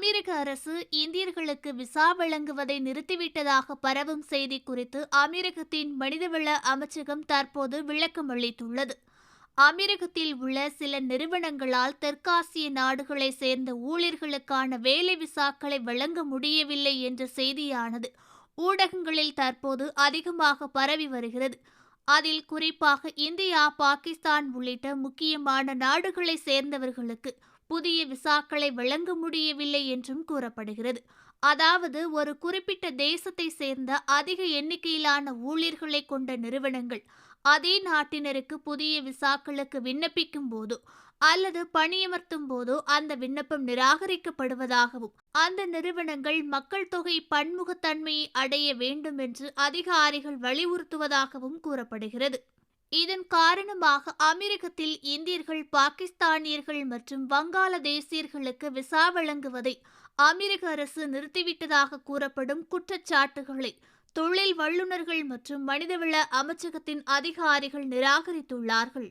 அமெரிக்க அரசு இந்தியர்களுக்கு விசா வழங்குவதை நிறுத்திவிட்டதாக பரவும் செய்தி குறித்து அமெரிக்கத்தின் மனிதவள அமைச்சகம் தற்போது விளக்கம் அளித்துள்ளது. அமெரிக்கத்தில் உள்ள சில நிறுவனங்களால் தெற்காசிய நாடுகளை சேர்ந்த ஊழியர்களுக்கான வேலை விசாக்களை வழங்க முடியவில்லை என்ற செய்தியானது ஊடகங்களில் தற்போது அதிகமாக பரவி வருகிறது. அதில் குறிப்பாக இந்தியா பாகிஸ்தான் உள்ளிட்ட முக்கியமான நாடுகளை சேர்ந்தவர்களுக்கு புதிய விசாக்களை வழங்க முடியவில்லை என்றும் கூறப்படுகிறது. அதாவது ஒரு குறிப்பிட்ட தேசத்தை சேர்ந்த அதிக எண்ணிக்கையிலான ஊழியர்களை கொண்ட நிறுவனங்கள் அதே நாட்டினருக்கு புதிய விசாக்களுக்கு விண்ணப்பிக்கும் போதோ அல்லது பணியமர்த்தும் போதோ அந்த விண்ணப்பம் நிராகரிக்கப்படுவதாகவும் அந்த நிறுவனங்கள் மக்கள் தொகை பன்முகத்தன்மையை அடைய வேண்டும் என்று அதிகாரிகள் வலியுறுத்துவதாகவும் கூறப்படுகிறது. இதன் காரணமாக அமெரிக்கத்தில் இந்தியர்கள் பாகிஸ்தானியர்கள் மற்றும் வங்காளதேசியர்களுக்கு விசா வழங்குவதை அமெரிக்க அரசு நிறுத்திவிட்டதாக கூறப்படும் குற்றச்சாட்டுகளை தொழில் வல்லுநர்கள் மற்றும் மனிதவள அமைச்சகத்தின் அதிகாரிகள் நிராகரித்துள்ளார்கள்.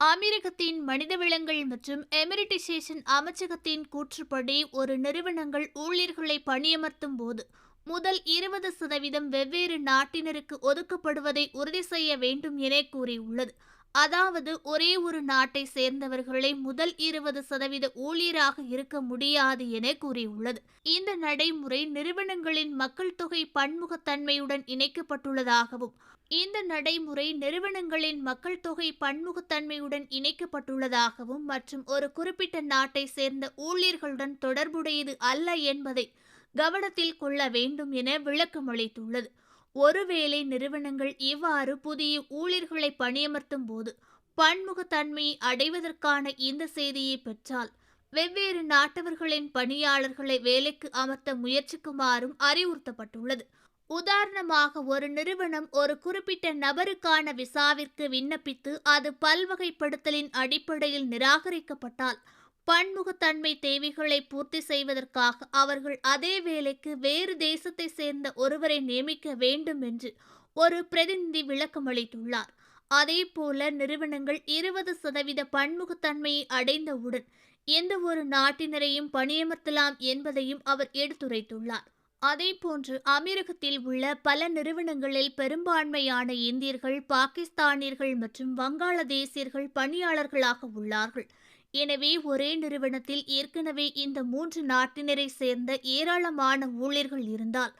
அமெரிக்கத்தின் மனிதவளங்கள் மற்றும் எமிரிட்டிசேஷன் அமைச்சகத்தின் கூற்றுப்படி ஒரு நிறுவனங்கள் ஊழியர்களை பணியமர்த்தும் போது முதல் இருபது சதவீதம் வெவ்வேறு நாட்டினருக்கு ஒதுக்கப்படுவதை உறுதி செய்ய வேண்டும் என கூறியுள்ளது. அதாவது ஒரே ஒரு நாட்டை சேர்ந்தவர்களே முதல் இருபது சதவீத ஊழியராக இருக்க முடியாது என கூறியுள்ளது. இந்த நடைமுறை நிறுவனங்களின் மக்கள் தொகை பன்முகத்தன்மையுடன் இணைக்கப்பட்டுள்ளதாகவும் இந்த நடைமுறை நிறுவனங்களின் மக்கள் தொகை பன்முகத்தன்மையுடன் இணைக்கப்பட்டுள்ளதாகவும் மற்றும் ஒரு குறிப்பிட்ட நாட்டை சேர்ந்த ஊழியர்களுடன் தொடர்புடையது அல்ல என்பதை கவனத்தில் கொள்ள வேண்டும் என விளக்கமளித்துள்ளது ஒருவேளை நிறுவனங்கள் இவ்வாறு புதிய ஊழியர்களை பணியமர்த்தும் போது பன்முகத்தன்மையை அடைவதற்கான இந்த செய்தியை பெற்றால் வெவ்வேறு நாட்டவர்களின் பணியாளர்களை வேலைக்கு அமர்த்த முயற்சிக்குமாறும் அறிவுறுத்தப்பட்டுள்ளது. உதாரணமாக ஒரு நிறுவனம் ஒரு குறிப்பிட்ட நபருக்கான விசாவிற்கு விண்ணப்பித்து அது பல்வகைப்படுத்தலின் அடிப்படையில் நிராகரிக்கப்பட்டால் பன்முகத்தன்மை தேவைகளை பூர்த்தி செய்வதற்காக அவர்கள் அதே வேலைக்கு வேறு தேசத்தை சேர்ந்த ஒருவரை நியமிக்க வேண்டும் என்று ஒரு பிரதிநிதி விளக்கமளித்துள்ளார் அதே போல நிறுவனங்கள் இருபது சதவீத பன்முகத்தன்மையை அடைந்தவுடன் எந்த ஒரு நாட்டினரையும் பணியமர்த்தலாம் என்பதையும் அவர் எடுத்துரைத்துள்ளார். அதேபோன்று அமீரகத்தில் உள்ள பல நிறுவனங்களில் பெரும்பான்மையான இந்தியர்கள் பாகிஸ்தானியர்கள் மற்றும் வங்காளதேசியர்கள் பணியாளர்களாக உள்ளார்கள். எனவே ஒரே நிறுவனத்தில் ஏற்கனவே இந்த மூன்று நாட்டினரை சேர்ந்த ஏராளமான ஊழியர்கள் இருந்தால்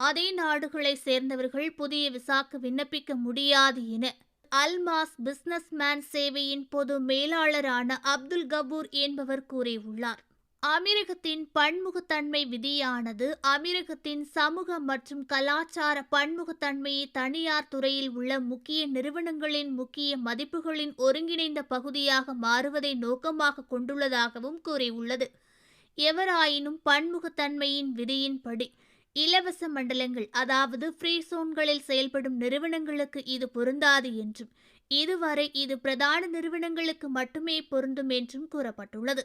அதே நாடுகளை சேர்ந்தவர்கள் புதிய விசாக்கு விண்ணப்பிக்க முடியாது என அல்மாஸ் பிசினஸ்மேன் சேவையின் பொது மேலாளரான அப்துல் கபூர் என்பவர் கூறியுள்ளார். அமீரகத்தின் பன்முகத்தன்மை விதியானது அமீரகத்தின் சமூக மற்றும் கலாச்சார பன்முகத்தன்மையை தனியார் துறையில் உள்ள முக்கிய நிறுவனங்களின் முக்கிய மதிப்புகளின் ஒருங்கிணைந்த பகுதியாக மாறுவதை நோக்கமாக கொண்டுள்ளதாகவும் கூறியுள்ளது. எவராயினும் பன்முகத்தன்மையின் விதியின்படி இலவச மண்டலங்கள் அதாவது ஃப்ரீ சோன்களில் செயல்படும் நிறுவனங்களுக்கு இது பொருந்தாது என்றும் இதுவரை இது பிரதான நிறுவனங்களுக்கு மட்டுமே பொருந்தும் என்றும் கூறப்பட்டுள்ளது.